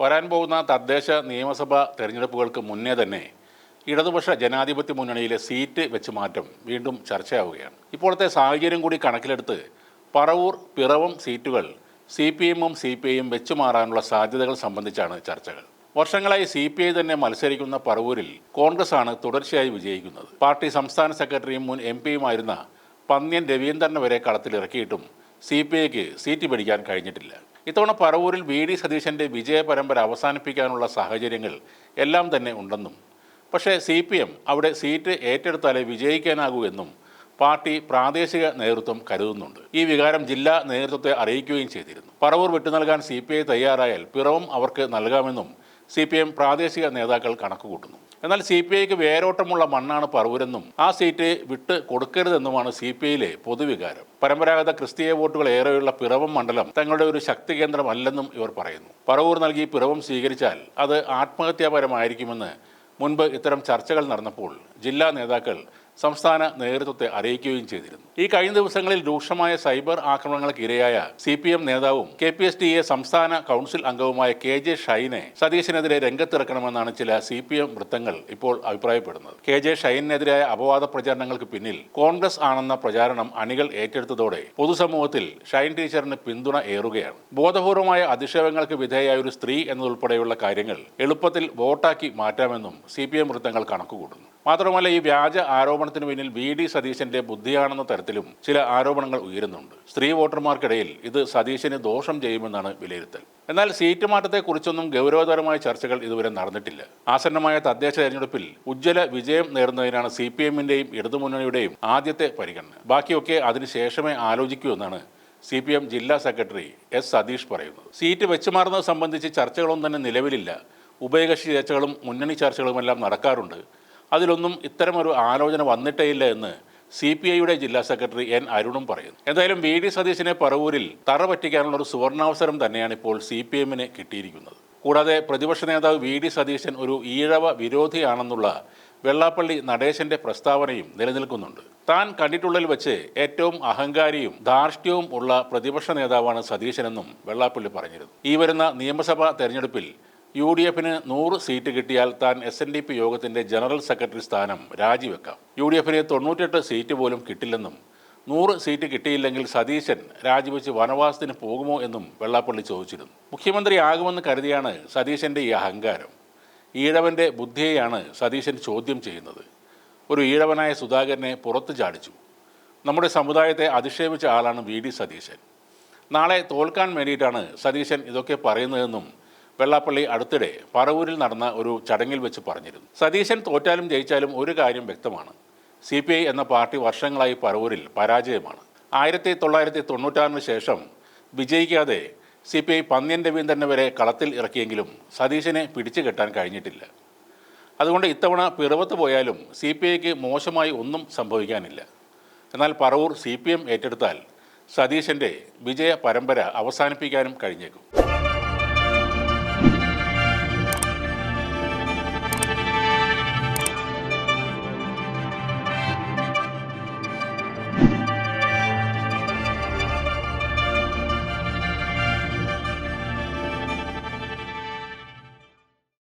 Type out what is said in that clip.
വരാൻ പോകുന്ന തദ്ദേശ നിയമസഭാ തെരഞ്ഞെടുപ്പുകൾക്ക് മുന്നേ തന്നെ ഇടതുപക്ഷ ജനാധിപത്യ മുന്നണിയിലെ സീറ്റ് വെച്ച് മാറ്റം വീണ്ടും ചർച്ചയാവുകയാണ്. ഇപ്പോഴത്തെ സാഹചര്യം കൂടി കണക്കിലെടുത്ത് പറവൂർ പിറവം സീറ്റുകൾ സി പി എമ്മും സി പി ഐയും വെച്ചു മാറാനുള്ള സാധ്യതകൾ സംബന്ധിച്ചാണ് ചർച്ചകൾ. വർഷങ്ങളായി സി പി ഐ തന്നെ മത്സരിക്കുന്ന പറവൂരിൽ കോൺഗ്രസ് ആണ് തുടർച്ചയായി വിജയിക്കുന്നത്. പാർട്ടി സംസ്ഥാന സെക്രട്ടറിയും മുൻ എം പിയുമായിരുന്ന പന്ന്യൻ രവീന്ദ്രനെ വരെ കളത്തിലിറക്കിയിട്ടും സി പി ഐക്ക് സീറ്റ് പിടിക്കാൻ കഴിഞ്ഞിട്ടില്ല. ഇത്തവണ പറവൂരിൽ വി ഡി സതീശന്റെ വിജയ പരമ്പര അവസാനിപ്പിക്കാനുള്ള സാഹചര്യങ്ങൾ എല്ലാം തന്നെ ഉണ്ടെന്നും പക്ഷേ സി പി എം അവിടെ സീറ്റ് ഏറ്റെടുത്താലേ വിജയിക്കാനാകൂ എന്നും പാർട്ടി പ്രാദേശിക നേതൃത്വം കരുതുന്നുണ്ട്. ഈ വികാരം ജില്ലാ നേതൃത്വത്തെ അറിയിക്കുകയും ചെയ്തിരുന്നു. പറവൂർ വിട്ടു നൽകാൻ സി പി ഐ തയ്യാറായാൽ പിറവും അവർക്ക് നൽകാമെന്നും സി പി എം പ്രാദേശിക നേതാക്കൾ കണക്കുകൂട്ടുന്നു എന്നാൽ സി പി ഐക്ക് വേരോട്ടമുള്ള മണ്ണാണ് പറവൂരെന്നും ആ സീറ്റ് വിട്ട് കൊടുക്കരുതെന്നുമാണ് സി പി ഐയിലെ പൊതുവികാരം. പരമ്പരാഗത ക്രിസ്തീയ വോട്ടുകൾ ഏറെയുള്ള പിറവം മണ്ഡലം തങ്ങളുടെ ഒരു ശക്തി കേന്ദ്രമല്ലെന്നും ഇവർ പറയുന്നു. പറവൂർ നൽകി പിറവം സ്വീകരിച്ചാൽ അത് ആത്മഹത്യാപരമായിരിക്കുമെന്ന് മുൻപ് ഇത്തരം ചർച്ചകൾ നടന്നപ്പോൾ ജില്ലാ നേതാക്കൾ സംസ്ഥാന നേതൃത്വത്തെ അറിയിക്കുകയും ചെയ്തിരുന്നു. ഈ കഴിഞ്ഞ ദിവസങ്ങളിൽ രൂക്ഷമായ സൈബർ ആക്രമണങ്ങൾക്ക് ഇരയായ സി പി എം നേതാവും K P S T A സംസ്ഥാന കൗൺസിൽ അംഗവുമായ കെ ജെ ഷൈനെ സതീശിനെതിരെ രംഗത്തിറക്കണമെന്നാണ് ചില സി പി എം വൃത്തങ്ങൾ ഇപ്പോൾ അഭിപ്രായപ്പെടുന്നത്. കെ ജെ ഷൈനെതിരായ അപവാദ പ്രചാരണങ്ങൾക്ക് പിന്നിൽ കോൺഗ്രസ് ആണെന്ന പ്രചാരണം അണികൾ ഏറ്റെടുത്തതോടെ പൊതുസമൂഹത്തിൽ ഷൈൻ ടീച്ചറിന് പിന്തുണ ഏറുകയാണ്. ബോധപൂർവമായ അധിക്ഷേപങ്ങൾക്ക് വിധേയായ ഒരു സ്ത്രീ എന്നതുൾപ്പെടെയുള്ള കാര്യങ്ങൾ എളുപ്പത്തിൽ വോട്ടാക്കി മാറ്റാമെന്നും സി പി എം വൃത്തങ്ങൾ കണക്കുകൂട്ടുന്നു. മാത്രമല്ല ഈ വ്യാജ ആരോപണത്തിന് പിന്നിൽ വി ഡി സതീശന്റെ ബുദ്ധിയാണെന്ന തരത്തിലും ചില ആരോപണങ്ങൾ ഉയരുന്നുണ്ട്. സ്ത്രീ വോട്ടർമാർക്കിടയിൽ ഇത് സതീശന് ദോഷം ചെയ്യുമെന്നാണ് വിലയിരുത്തൽ. എന്നാൽ സീറ്റ് മാറ്റത്തെക്കുറിച്ചൊന്നും ഗൗരവതരമായ ചർച്ചകൾ ഇതുവരെ നടന്നിട്ടില്ല. ആസന്നമായ തദ്ദേശ തെരഞ്ഞെടുപ്പിൽ ഉജ്ജ്വല വിജയം നേടുന്നതിനാണ് സി പി എമ്മിന്റെയും ഇടതുമുന്നണിയുടെയും ആദ്യത്തെ പരിഗണന. ബാക്കിയൊക്കെ അതിനുശേഷമേ ആലോചിക്കൂ എന്നാണ് സി പി എം ജില്ലാ സെക്രട്ടറി എസ് സതീഷ് പറയുന്നത്. സീറ്റ് വെച്ചുമാറുന്നത് സംബന്ധിച്ച് ചർച്ചകളൊന്നും തന്നെ നിലവിലില്ല. ഉഭയകക്ഷി ചർച്ചകളും മുന്നണി ചർച്ചകളുമെല്ലാം നടക്കാറുണ്ട്. അതിലൊന്നും ഇത്തരമൊരു ആലോചന വന്നിട്ടേയില്ല എന്ന് സി പി ഐയുടെ ജില്ലാ സെക്രട്ടറി എൻ അരുണും പറയുന്നു. എന്തായാലും വി ഡി സതീശിനെ പറവൂരിൽ തറ പറ്റിക്കാനുള്ള ഒരു സുവർണാവസരം തന്നെയാണ് ഇപ്പോൾ സി പി എമ്മിന് കിട്ടിയിരിക്കുന്നത്. കൂടാതെ പ്രതിപക്ഷ നേതാവ് വി ഡി സതീശൻ ഒരു ഈഴവ വിരോധിയാണെന്നുള്ള വെള്ളാപ്പള്ളി നടേശന്റെ പ്രസ്താവനയും നിലനിൽക്കുന്നുണ്ട്. താൻ കണ്ടിട്ടുള്ളതിൽ വെച്ച് ഏറ്റവും അഹങ്കാരിയും ധാർഷ്ട്യവും ഉള്ള പ്രതിപക്ഷ നേതാവാണ് സതീശനെന്നും വെള്ളാപ്പള്ളി പറഞ്ഞിരുന്നു. ഈ വരുന്ന നിയമസഭാ തെരഞ്ഞെടുപ്പിൽ യു ഡി എഫിന് നൂറ് സീറ്റ് കിട്ടിയാൽ താൻ എസ് എൻ ഡി പി യോഗത്തിന്റെ ജനറൽ സെക്രട്ടറി സ്ഥാനം രാജിവെക്കാം. യു ഡി എഫിന് തൊണ്ണൂറ്റെട്ട് സീറ്റ് പോലും കിട്ടില്ലെന്നും നൂറ് സീറ്റ് കിട്ടിയില്ലെങ്കിൽ സതീശൻ രാജിവെച്ച് വനവാസത്തിന് പോകുമോ എന്നും വെള്ളാപ്പള്ളി ചോദിച്ചിരുന്നു. മുഖ്യമന്ത്രി ആകുമെന്ന് കരുതിയാണ് സതീശന്റെ ഈ അഹങ്കാരം. ഈഴവന്റെ ബുദ്ധിയെയാണ് സതീശൻ ചോദ്യം ചെയ്യുന്നത്. ഒരു ഈഴവനായ സുധാകരനെ പുറത്തു ചാടിച്ചു. നമ്മുടെ സമുദായത്തെ അധിക്ഷേപിച്ച ആളാണ് വി ഡി സതീശൻ. നാളെ തോൽക്കാൻ വേണ്ടിയിട്ടാണ് സതീശൻ ഇതൊക്കെ പറയുന്നതെന്നും വെള്ളാപ്പള്ളി അടുത്തിടെ പറവൂരിൽ നടന്ന ഒരു ചടങ്ങിൽ വെച്ച് പറഞ്ഞിരുന്നു. സതീശൻ തോറ്റാലും ജയിച്ചാലും ഒരു കാര്യം വ്യക്തമാണ്. സി പി ഐ എന്ന പാർട്ടി വർഷങ്ങളായി പറവൂരിൽ പരാജയമാണ്. ആയിരത്തി തൊള്ളായിരത്തി തൊണ്ണൂറ്റാറിന് ശേഷം വിജയിക്കാതെ സി പി ഐ പന്ന്യൻ രവീന്ദ്രനെ വരെ കളത്തിൽ ഇറക്കിയെങ്കിലും സതീശനെ പിടിച്ചു കെട്ടാൻ കഴിഞ്ഞിട്ടില്ല. അതുകൊണ്ട് ഇത്തവണ പിറവത്ത് പോയാലും സി പി ഐക്ക് മോശമായി ഒന്നും സംഭവിക്കാനില്ല. എന്നാൽ പറവൂർ സി പി എം ഏറ്റെടുത്താൽ സതീശന്റെ വിജയ പരമ്പര അവസാനിപ്പിക്കാനും കഴിഞ്ഞേക്കും.